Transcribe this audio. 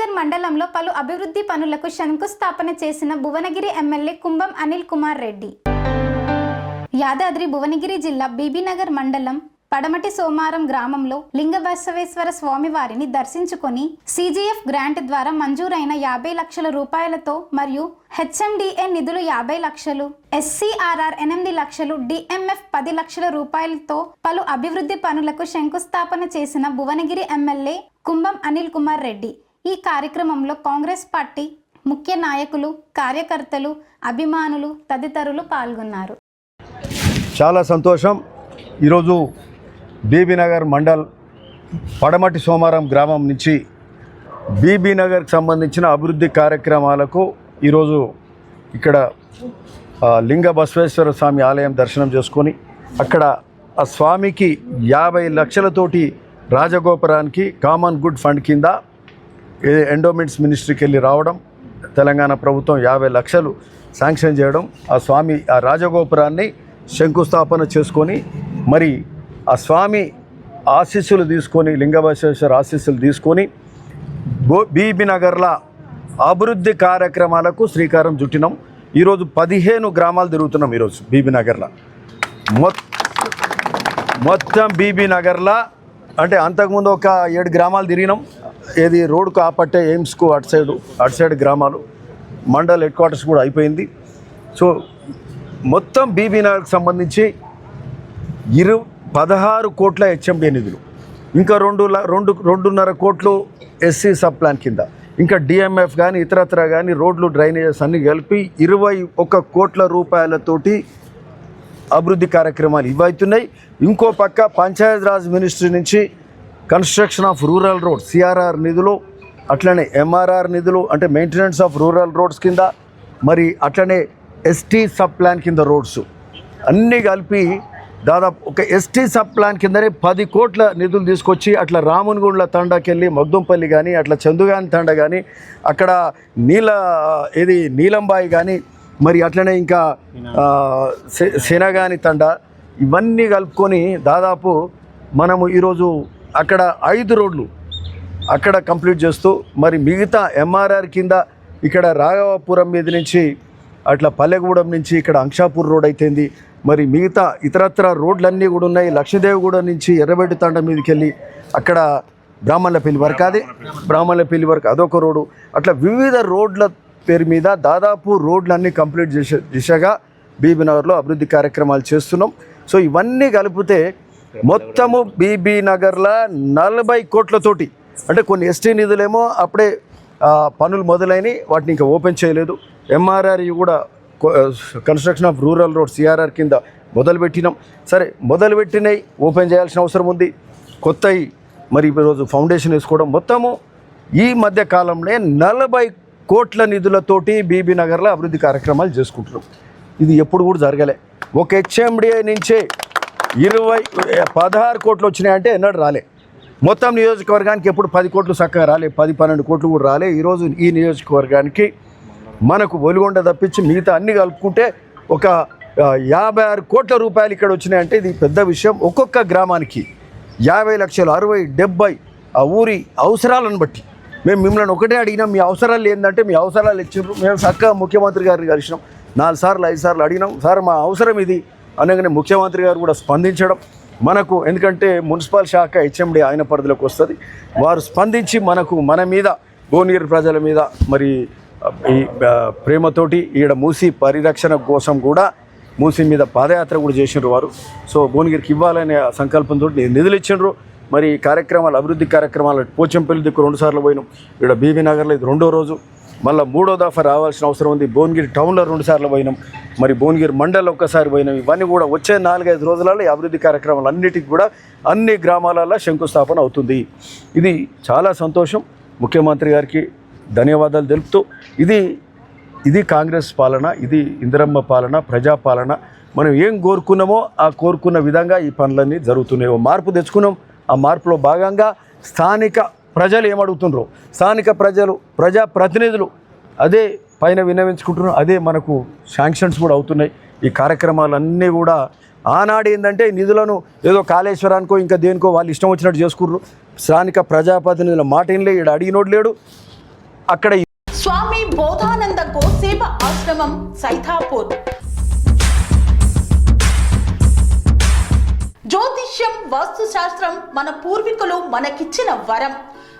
బీబీనగర్ మండలంలో పలు అభివృద్ధి పనులకు శంకుస్థాపన చేసిన భువనగిరి ఎమ్మెల్యే కుంభం అనిల్ కుమార్ రెడ్డి. యాదాద్రి భువనగిరి జిల్లా బీబీనగర్ మండలం పడమటి సోమారం గ్రామంలో లింగబసవేశ్వర స్వామివారిని స్వామి వారిని దర్శించుకొని సీజీఎఫ్ గ్రాంట్ ద్వారా మంజూరైన యాభై లక్షల రూపాయలతో మరియు హెచ్ఎండిఏ నిధులు యాభై లక్షలు ఎస్సీఆర్ఆర్ ఎనిమిది లక్షలు డిఎంఎఫ్ పది లక్షల రూపాయలతో పలు అభివృద్ధి పనులకు శంకుస్థాపన చేసిన భువనగిరి ఎమ్మెల్యే కుంభం అనిల్ కుమార్ రెడ్డి. ఈ కార్యక్రమంలో కాంగ్రెస్ పార్టీ ముఖ్య నాయకులు కార్యకర్తలు అభిమానులు తదితరులు పాల్గొన్నారు. చాలా సంతోషం. ఈరోజు బీబీనగర్ మండల్ పడమటి సోమారం గ్రామం నుంచి బీబీనగర్కి సంబంధించిన అభివృద్ధి కార్యక్రమాలకు ఈరోజు ఇక్కడ లింగ బసవేశ్వర స్వామి ఆలయం దర్శనం చేసుకొని అక్కడ ఆ స్వామికి యాభై లక్షలతోటి రాజగోపురానికి కామన్ గుడ్ ఫండ్ కింద ఎండోమెంట్స్ మినిస్ట్రీకి వెళ్ళి రావడం తెలంగాణ ప్రభుత్వం యాభై లక్షలు శాంక్షన్ చేయడం ఆ స్వామి ఆ రాజగోపురాన్ని శంకుస్థాపన చేసుకొని మరి ఆ స్వామి ఆశీస్సులు తీసుకొని లింగబసేశ్వర ఆశీస్సులు తీసుకొని గో బీబీ నగర్ల అభివృద్ధి కార్యక్రమాలకు శ్రీకారం చుట్టినాం. ఈరోజు పదిహేను గ్రామాలు తిరుగుతున్నాం ఈరోజు బీబీ నగర్లో. మొత్తం మొత్తం బీబీ నగర్లో అంటే అంతకుముందు ఒక ఏడు గ్రామాలు తిరిగినాం. ఏది రోడ్డుకు ఆపట్టే ఎయిమ్స్కు అటు సైడ్ అటు సైడ్ గ్రామాలు మండల్ హెడ్ క్వార్టర్స్ కూడా అయిపోయింది. సో మొత్తం బీబీ నగర్కి సంబంధించి ఇరు పదహారు కోట్ల హెచ్ఎండి నిధులు. ఇంకా రెండు రెండు రెండున్నర కోట్లు ఎస్సీ సబ్ ప్లాన్ కింద. ఇంకా డిఎంఎఫ్ కానీ ఇతరత్ర కానీ రోడ్లు డ్రైనేజెస్ అన్నీ కలిపి ఇరవై ఒక్క కోట్ల రూపాయలతోటి అభివృద్ధి కార్యక్రమాలు ఇవైతున్నాయి ఇంకో పక్క పంచాయత్ రాజ్ మినిస్ట్రీ నుంచి construction of rural road CRR నిధులు అట్లనే ఎంఆర్ఆర్ నిధులు అంటే మెయింటెనెన్స్ ఆఫ్ రూరల్ రోడ్స్ కింద మరి అట్లనే ఎస్టీ సబ్ ప్లాన్ కింద రోడ్స్ అన్నీ కలిపి దాదాపు ఒక ఎస్టీ సబ్ ప్లాన్ కిందనే పది కోట్ల నిధులు తీసుకొచ్చి అట్లా రామునిగుండ్ల తండాకి వెళ్ళి మగ్దుంపల్లి కానీ అట్లా చందుగాని తండ కానీ అక్కడ నీల ఇది నీలంబాయి కానీ మరి అట్లనే ఇంకా శనగాని తండ ఇవన్నీ కలుపుకొని దాదాపు మనము ఈరోజు అక్కడ ఐదు రోడ్లు అక్కడ కంప్లీట్ చేస్తూ మరి మిగతా ఎంఆర్ఆర్ కింద ఇక్కడ రాఘవాపురం మీద నుంచి అట్లా పల్లెగూడెం నుంచి ఇక్కడ అంక్షాపూర్ రోడ్ అయితేంది మరి మిగతా ఇతరత్ర రోడ్లన్నీ కూడా ఉన్నాయి. లక్ష్మీదేవిగూడెం నుంచి ఎర్రబెడ్డి తండ మీదకి వెళ్ళి అక్కడ బ్రాహ్మణులపల్లి వరకు అది బ్రాహ్మణులపల్లి వరకు అదొక రోడ్డు. అట్లా వివిధ రోడ్ల పేరు మీద దాదాపు రోడ్లన్నీ కంప్లీట్ చేసే దిశగా బీబీనగర్లో అభివృద్ధి కార్యక్రమాలు చేస్తున్నాం. సో ఇవన్నీ కలిపితే మొత్తము బీబీ నగర్లో నలభై కోట్లతోటి అంటే కొన్ని ఎస్టీ నిధులేమో అప్పుడే పనులు మొదలైనవి వాటిని ఇంకా ఓపెన్ చేయలేదు. ఎంఆర్ఆర్ కూడా construction of rural road CRR కింద మొదలుపెట్టినాం. సరే మొదలుపెట్టినవి ఓపెన్ చేయాల్సిన అవసరం ఉంది. కొత్తవి మరి ఈరోజు ఫౌండేషన్ వేసుకోవడం. మొత్తము ఈ మధ్య కాలంలో నలభై కోట్ల నిధులతోటి బీబీ నగర్లో అభివృద్ధి కార్యక్రమాలు చేసుకుంటున్నాం. ఇది ఎప్పుడు కూడా జరగలే. ఒక హెచ్ఎండిఏ నుంచే ఇరవై పదహారు కోట్లు వచ్చినాయంటే ఎన్నడూ రాలే. మొత్తం నియోజకవర్గానికి ఎప్పుడు పది కోట్లు చక్కగా రాలే పది పన్నెండు కోట్లు కూడా రాలే. ఈరోజు ఈ నియోజకవర్గానికి మనకు ఒలిగొండ తప్పించి మిగతా అన్ని కలుపుకుంటే ఒక యాభై ఆరు కోట్ల రూపాయలు ఇక్కడ వచ్చినాయంటే ఇది పెద్ద విషయం. ఒక్కొక్క గ్రామానికి యాభై లక్షలు అరవై డెబ్బై ఆ ఊరి అవసరాలను బట్టి. మేము మిమ్మల్ని ఒకటే అడిగినాం మీ అవసరాలు ఏంటంటే మీ అవసరాలు ఇచ్చిండ్రు మేము చక్కగా ముఖ్యమంత్రి గారిని కలిసినాం. నాలుగు సార్లు ఐదు సార్లు అడిగినాం. సార్ మా అవసరం ఇది. అనగానే ముఖ్యమంత్రి గారు కూడా స్పందించడం మనకు ఎందుకంటే మున్సిపల్ శాఖ హెచ్ఎండి ఆయన పరిధిలోకి వస్తుంది. వారు స్పందించి మనకు మన మీద భువనగిరి ప్రజల మీద మరి ఈ ప్రేమతోటి ఈడ మూసి పరిరక్షణ కోసం కూడా మూసి మీద పాదయాత్ర కూడా చేసిండ్రు వారు. సో భువనగిరికి ఇవ్వాలనే సంకల్పంతో నిధులు ఇచ్చిండ్రు. మరి కార్యక్రమాలు అభివృద్ధి కార్యక్రమాలు పోచంపల్లి దిక్కు రెండు సార్లు పోయినాం. ఇక్కడ బీబీ నగర్లో ఇది రెండో రోజు. మళ్ళీ మూడో దఫా రావాల్సిన అవసరం ఉంది. భువనగిరి టౌన్లో రెండు సార్లు పోయినాం. మరి భువనగిరి మండల్ ఒక్కసారి పోయినవి. ఇవన్నీ కూడా వచ్చే నాలుగైదు రోజులలో ఈ అభివృద్ధి కార్యక్రమాలు అన్నిటికీ కూడా అన్ని గ్రామాలలో శంకుస్థాపన అవుతుంది. ఇది చాలా సంతోషం. ముఖ్యమంత్రి గారికి ధన్యవాదాలు తెలుపుతూ ఇది ఇది కాంగ్రెస్ పాలన ఇది ఇందిరమ్మ పాలన ప్రజాపాలన మనం ఏం కోరుకున్నామో ఆ కోరుకున్న విధంగా ఈ పనులన్నీ జరుగుతున్నాయి మార్పు తెచ్చుకున్నాం. ఆ మార్పులో భాగంగా స్థానిక ప్రజలు ఏమడుగుతుండ్రో స్థానిక ప్రజలు ప్రజా ప్రతినిధులు అదే పైన విన్నవించుకుంటున్నారు అదే మనకు శాంక్షన్స్ కూడా అవుతున్నాయి. ఈ కార్యక్రమాలన్నీ కూడా ఆనాడు ఏంటంటే నిధులను ఏదో కాళేశ్వరానికో ఇంకా దేనికో వాళ్ళు ఇష్టం వచ్చినట్టు చేసుకుర్రు. స్థానిక ప్రజాప్రతినిధుల మాట ఏం లేడు అడిగినోడు లేడు. అక్కడ స్వామి బోధానంద కోసేప ఆశ్రమం సైథాపూర్ జ్యోతిష్యం వాస్తుశాస్త్రం మన పూర్వీకులు మనకిచ్చిన వరం.